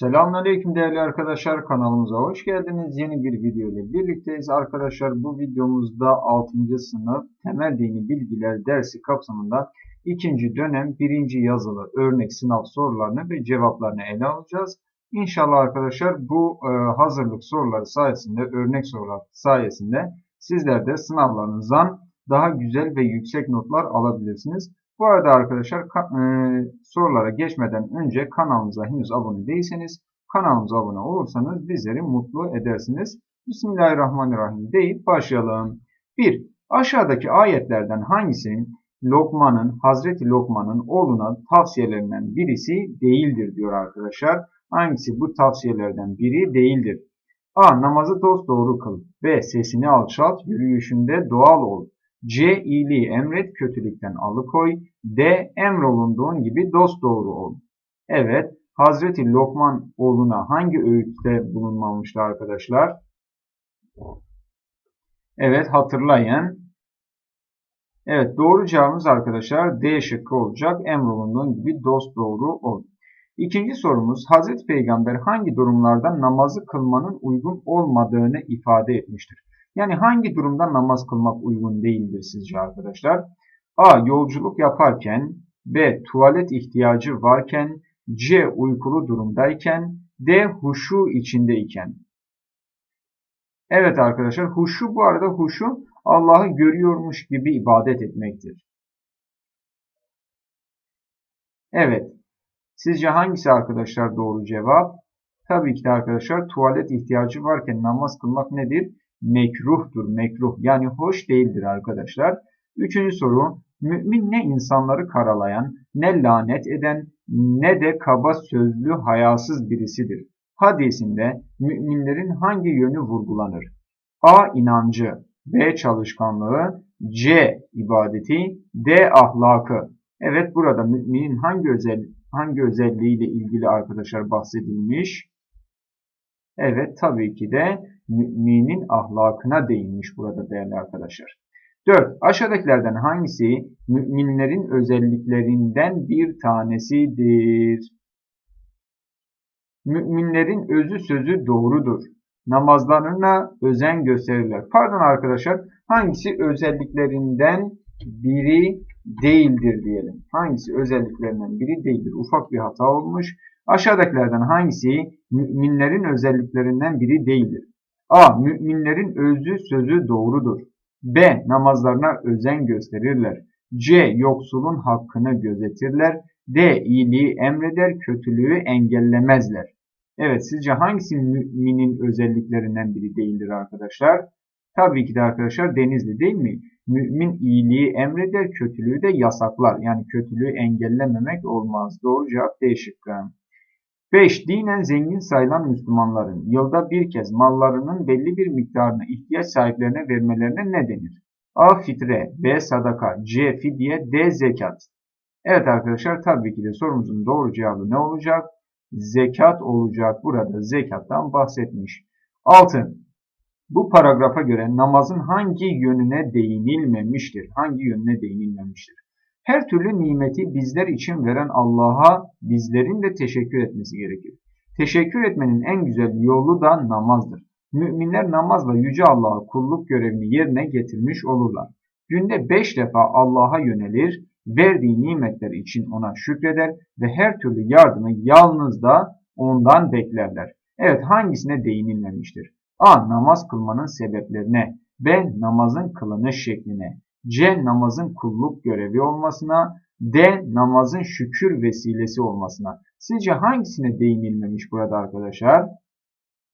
Selamünaleyküm değerli arkadaşlar kanalımıza hoş geldiniz. Yeni bir video ile birlikteyiz. Arkadaşlar bu videomuzda 6. sınıf temel dini bilgiler dersi kapsamında 2. dönem 1. yazılı örnek sınav sorularını ve cevaplarını ele alacağız. İnşallah arkadaşlar bu e, hazırlık soruları sayesinde, örnek sorular sayesinde sizler de sınavlarınızdan daha güzel ve yüksek notlar alabilirsiniz. Bu arada arkadaşlar e, sorulara geçmeden önce kanalımıza henüz abone değilseniz kanalımıza abone olursanız bizleri mutlu edersiniz. Bismillahirrahmanirrahim deyip başlayalım. 1. Aşağıdaki ayetlerden hangisinin Lokman'ın, Hazreti Lokman'ın oğluna tavsiyelerinden birisi değildir diyor arkadaşlar. Hangisi bu tavsiyelerden biri değildir? A. Namazı doğru kıl. B. Sesini alçalt, yürüyüşünde doğal ol. C. iyiliği emret, kötülükten alıkoy. D. Emrolunduğun gibi dost doğru ol. Evet, Hazreti Lokman oğluna hangi öğütte bulunmamıştı arkadaşlar? Evet, hatırlayın. Evet, doğru cevabımız arkadaşlar D şıkkı olacak. Emrolunduğun gibi dost doğru ol. İkinci sorumuz, Hazreti Peygamber hangi durumlarda namazı kılmanın uygun olmadığını ifade etmiştir? Yani hangi durumda namaz kılmak uygun değildir sizce arkadaşlar? A. Yolculuk yaparken B. Tuvalet ihtiyacı varken C. Uykulu durumdayken D. Huşu içindeyken Evet arkadaşlar huşu bu arada huşu Allah'ı görüyormuş gibi ibadet etmektir. Evet. Sizce hangisi arkadaşlar doğru cevap? Tabii ki de arkadaşlar tuvalet ihtiyacı varken namaz kılmak nedir? Mekruhtur, mekruh. Yani hoş değildir arkadaşlar. Üçüncü soru, mümin ne insanları karalayan, ne lanet eden, ne de kaba sözlü hayasız birisidir. Hadisinde müminlerin hangi yönü vurgulanır? A. inancı, B. Çalışkanlığı, C. ibadeti, D. Ahlakı. Evet burada müminin hangi özel hangi özelliğiyle ilgili arkadaşlar bahsedilmiş? Evet tabii ki de müminin ahlakına değinmiş burada değerli arkadaşlar. 4. Aşağıdakilerden hangisi müminlerin özelliklerinden bir tanesidir? Müminlerin özü sözü doğrudur. Namazlarına özen gösterirler. Pardon arkadaşlar hangisi özelliklerinden biri değildir diyelim. Hangisi özelliklerinden biri değildir. Ufak bir hata olmuş. Aşağıdakilerden hangisi müminlerin özelliklerinden biri değildir? A. Müminlerin özü sözü doğrudur. B. Namazlarına özen gösterirler. C. Yoksulun hakkını gözetirler. D. İyiliği emreder, kötülüğü engellemezler. Evet sizce hangisi müminin özelliklerinden biri değildir arkadaşlar? Tabii ki de arkadaşlar denizli değil mi? Mümin iyiliği emreder, kötülüğü de yasaklar. Yani kötülüğü engellememek olmaz. Doğru cevap D şıkkı. 5. Dinen zengin sayılan Müslümanların yılda bir kez mallarının belli bir miktarını ihtiyaç sahiplerine vermelerine ne denir? A. Fitre, B. Sadaka, C. Fidye, D. Zekat. Evet arkadaşlar tabii ki de sorumuzun doğru cevabı ne olacak? Zekat olacak. Burada zekattan bahsetmiş. 6. Bu paragrafa göre namazın hangi yönüne değinilmemiştir? Hangi yönüne değinilmemiştir? Her türlü nimeti bizler için veren Allah'a bizlerin de teşekkür etmesi gerekir. Teşekkür etmenin en güzel yolu da namazdır. Müminler namazla Yüce Allah'a kulluk görevini yerine getirmiş olurlar. Günde beş defa Allah'a yönelir, verdiği nimetler için ona şükreder ve her türlü yardımı yalnız da ondan beklerler. Evet hangisine değinilmemiştir? A. Namaz kılmanın sebeplerine. B. Namazın kılınış şekline. C. Namazın kulluk görevi olmasına, D. Namazın şükür vesilesi olmasına. Sizce hangisine değinilmemiş burada arkadaşlar?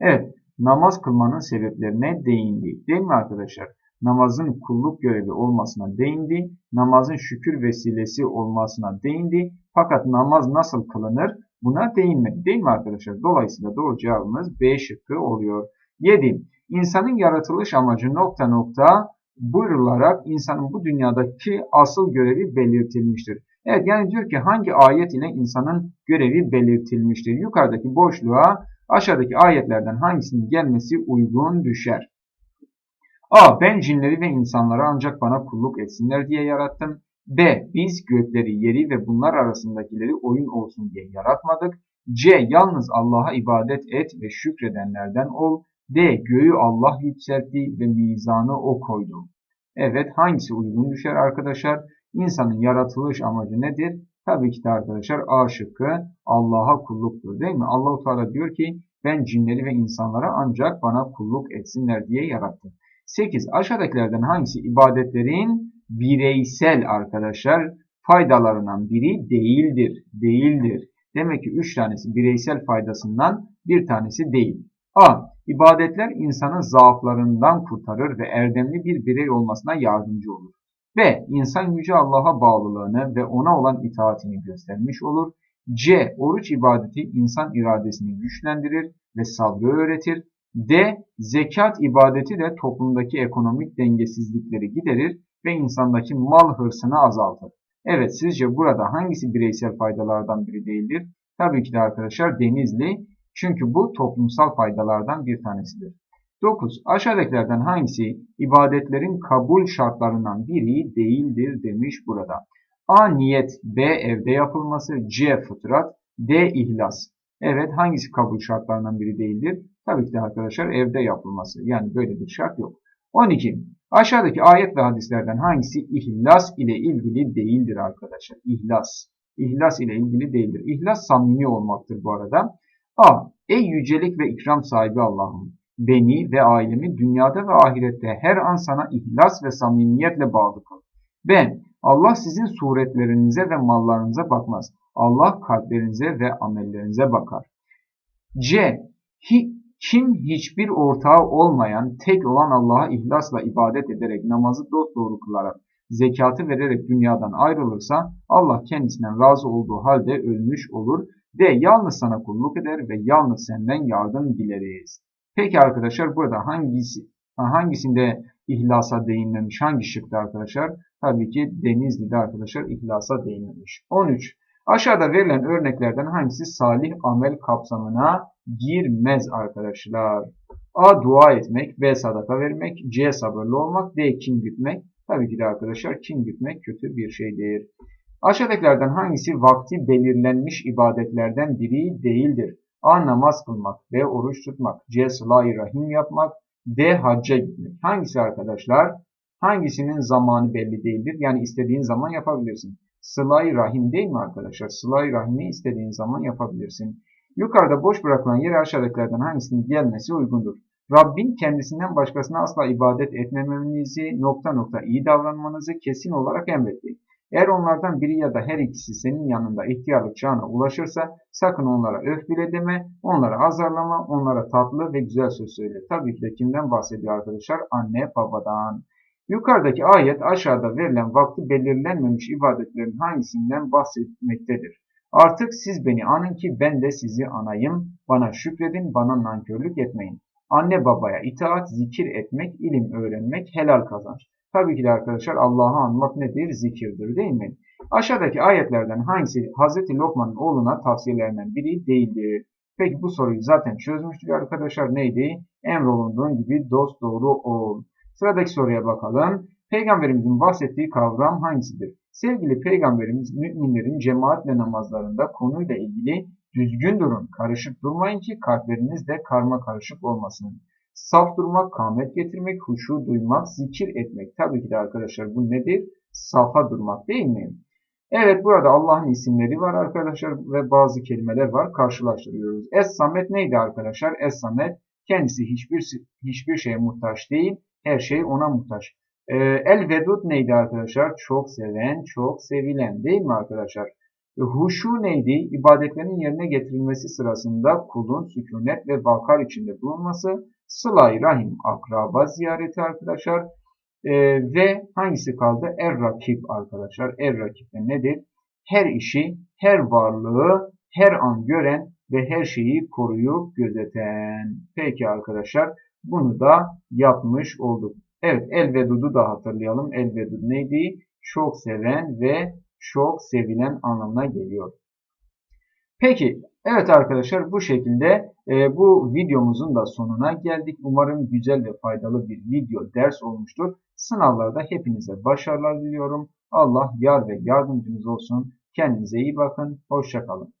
Evet, namaz kılmanın sebeplerine değindi. Değil mi arkadaşlar? Namazın kulluk görevi olmasına değindi. Namazın şükür vesilesi olmasına değindi. Fakat namaz nasıl kılınır? Buna değinmedi. Değil mi arkadaşlar? Dolayısıyla doğru cevabımız B şıkkı oluyor. 7. İnsanın yaratılış amacı nokta nokta buyrularak insanın bu dünyadaki asıl görevi belirtilmiştir. Evet yani diyor ki hangi ayet ile insanın görevi belirtilmiştir? Yukarıdaki boşluğa aşağıdaki ayetlerden hangisinin gelmesi uygun düşer? A. Ben cinleri ve insanları ancak bana kulluk etsinler diye yarattım. B. Biz gökleri, yeri ve bunlar arasındakileri oyun olsun diye yaratmadık. C. Yalnız Allah'a ibadet et ve şükredenlerden ol. D. Göğü Allah yükseltti ve mizanı o koydu. Evet hangisi uygun düşer arkadaşlar? İnsanın yaratılış amacı nedir? Tabii ki de arkadaşlar A şıkkı Allah'a kulluktur değil mi? Allahu Teala diyor ki ben cinleri ve insanlara ancak bana kulluk etsinler diye yarattım. 8. Aşağıdakilerden hangisi ibadetlerin bireysel arkadaşlar faydalarından biri değildir? Değildir. Demek ki 3 tanesi bireysel faydasından bir tanesi değil. A. İbadetler insanın zaaflarından kurtarır ve erdemli bir birey olmasına yardımcı olur. B. İnsan Yüce Allah'a bağlılığını ve ona olan itaatini göstermiş olur. C. Oruç ibadeti insan iradesini güçlendirir ve sabrı öğretir. D. Zekat ibadeti de toplumdaki ekonomik dengesizlikleri giderir ve insandaki mal hırsını azaltır. Evet sizce burada hangisi bireysel faydalardan biri değildir? Tabii ki de arkadaşlar Denizli çünkü bu toplumsal faydalardan bir tanesidir. 9. Aşağıdakilerden hangisi ibadetlerin kabul şartlarından biri değildir demiş burada. A. Niyet B. Evde yapılması C. Fıtrat D. İhlas Evet hangisi kabul şartlarından biri değildir? Tabii ki de arkadaşlar evde yapılması. Yani böyle bir şart yok. 12. Aşağıdaki ayet ve hadislerden hangisi ihlas ile ilgili değildir arkadaşlar? İhlas. İhlas ile ilgili değildir. İhlas samimi olmaktır bu arada. A. Ey yücelik ve ikram sahibi Allah'ım! Beni ve ailemi dünyada ve ahirette her an sana ihlas ve samimiyetle bağlı kıl. B. Allah sizin suretlerinize ve mallarınıza bakmaz. Allah kalplerinize ve amellerinize bakar. C. Hi, kim hiçbir ortağı olmayan, tek olan Allah'a ihlasla ibadet ederek namazı dosdoğru kılarak, zekatı vererek dünyadan ayrılırsa Allah kendisinden razı olduğu halde ölmüş olur ve yalnız sana kulluk eder ve yalnız senden yardım dileriz. Peki arkadaşlar burada hangisi hangisinde ihlasa değinmemiş? Hangi şıkta arkadaşlar? Tabii ki Denizli'de arkadaşlar ihlasa değinmemiş. 13. Aşağıda verilen örneklerden hangisi salih amel kapsamına girmez arkadaşlar? A. Dua etmek. B. Sadaka vermek. C. Sabırlı olmak. D. Kin gütmek. Tabii ki de arkadaşlar kin gütmek kötü bir şeydir. Aşağıdakilerden hangisi vakti belirlenmiş ibadetlerden biri değildir? A. Namaz kılmak. B. Oruç tutmak. C. Sıla-i Rahim yapmak. D. Hacca gitmek. Hangisi arkadaşlar? Hangisinin zamanı belli değildir? Yani istediğin zaman yapabilirsin. Sıla-i Rahim değil mi arkadaşlar? Sıla-i Rahim'i istediğin zaman yapabilirsin. Yukarıda boş bırakılan yere aşağıdakilerden hangisinin gelmesi uygundur? Rabbin kendisinden başkasına asla ibadet etmemenizi, nokta nokta iyi davranmanızı kesin olarak emretti. Eğer onlardan biri ya da her ikisi senin yanında ihtiyarlık çağına ulaşırsa sakın onlara öf bile deme, onlara azarlama, onlara tatlı ve güzel söz söyle. Tabii ki de kimden bahsediyor arkadaşlar? Anne babadan. Yukarıdaki ayet aşağıda verilen vakti belirlenmemiş ibadetlerin hangisinden bahsetmektedir? Artık siz beni anın ki ben de sizi anayım. Bana şükredin, bana nankörlük etmeyin. Anne babaya itaat, zikir etmek, ilim öğrenmek, helal kazanç. Tabii ki de arkadaşlar Allah'ı anmak nedir? Zikirdir değil mi? Aşağıdaki ayetlerden hangisi Hz. Lokman'ın oğluna tavsiyelerinden biri değildir? Peki bu soruyu zaten çözmüştük arkadaşlar. Neydi? Emrolunduğun gibi dost doğru ol. Sıradaki soruya bakalım. Peygamberimizin bahsettiği kavram hangisidir? Sevgili peygamberimiz müminlerin cemaatle namazlarında konuyla ilgili düzgün durun, karışık durmayın ki kalpleriniz de karma karışık olmasın. Saf durmak, kâmet getirmek, huşu duymak, zikir etmek. Tabii ki de arkadaşlar bu nedir? Safa durmak değil mi? Evet burada Allah'ın isimleri var arkadaşlar ve bazı kelimeler var. Karşılaştırıyoruz. Es-Samet neydi arkadaşlar? Es-Samet kendisi hiçbir hiçbir şeye muhtaç değil. Her şey ona muhtaç. Ee, El-Vedud neydi arkadaşlar? Çok seven, çok sevilen değil mi arkadaşlar? Huşu neydi? İbadetlerin yerine getirilmesi sırasında kulun sükunet ve vakar içinde bulunması. Sıla-i Rahim akraba ziyareti arkadaşlar. Ee, ve hangisi kaldı? Er-Rakib arkadaşlar. Er-Rakib nedir? Her işi, her varlığı her an gören ve her şeyi koruyup gözeten. Peki arkadaşlar bunu da yapmış olduk. Evet El-Vedud'u da hatırlayalım. El-Vedud neydi? Çok seven ve çok sevilen anlamına geliyor. Peki evet arkadaşlar bu şekilde e, bu videomuzun da sonuna geldik. Umarım güzel ve faydalı bir video ders olmuştur. Sınavlarda hepinize başarılar diliyorum. Allah yar ve yardımcınız olsun. Kendinize iyi bakın. Hoşçakalın.